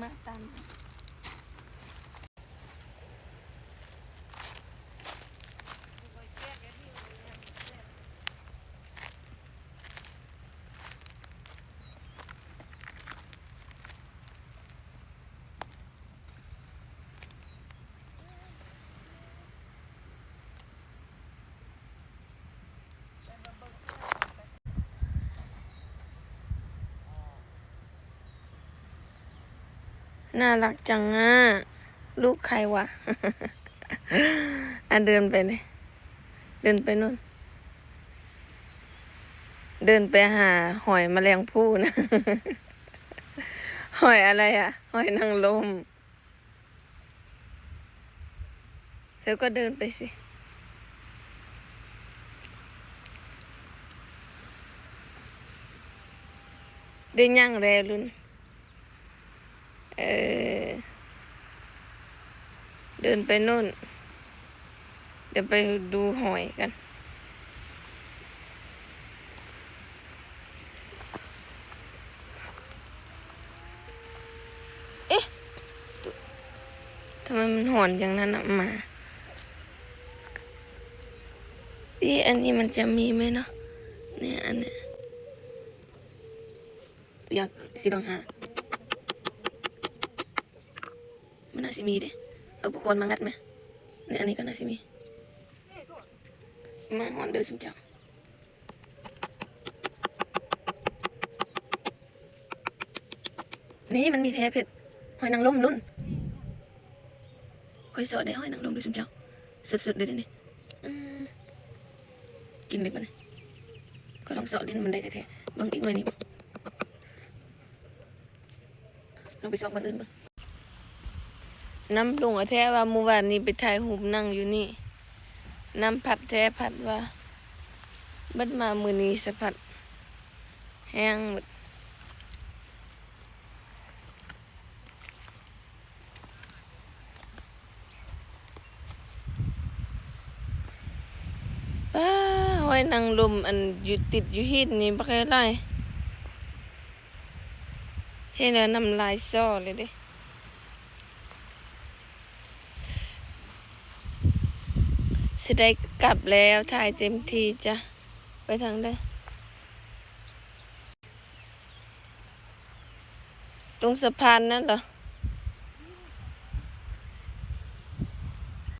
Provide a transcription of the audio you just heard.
ม น่ารักจังอะ ลูกใครวะ อะเดินไปเลย เดินไปนู่น เดินไปหาหอยแมลงภู่นะ หอยอะไรอะ หอยนางรมเธอก็เดินไปสิเดินย่างแรลุน เออ เดินไปนู่น เดี๋ยวไปดูหอยกันเอ๊ะทำไมมันหอนอย่างนั้นอะมาอีอันนี้มันจะมีไหมเนาะเนี่ยอันเนี้ยอยากสิลองหา น่าสิมีเด้เอาอุปกรณ์มางัดไหมในอันนี้ก็น่าสิมี มาหอนเดือดสมจ้านี่มันมีแท้เผ็ดหอยนางรมนุ่นค่อยสอดได้หอยนางรมด้วยสมจ้าสุดๆเลยเด้นี่กินเลยปะเนี่ยก็ลองสอดดินมันได้แท้ๆบางอีกหน่อยนี่ลองไปสอบมันอื่นบ้าง น้ำลุงแท้ว่าเมื่อวานนี้ไปถ่ายหูนั่งอยู่นี่ น้ำผัดแท้ผัดว่าบัดมามือนี้สะพัด แห้งหมดป้าห้อยนางลมอันอยู่ติดอยู่หินนี่บักไอ้ไรเห็นแล้วน้ำลายซ้อเลยเด้ สิได้กลับแล้วถ่ายเต็มทีจ้ะ ไปทางได้ ตรงสะพานนั่นเหรอ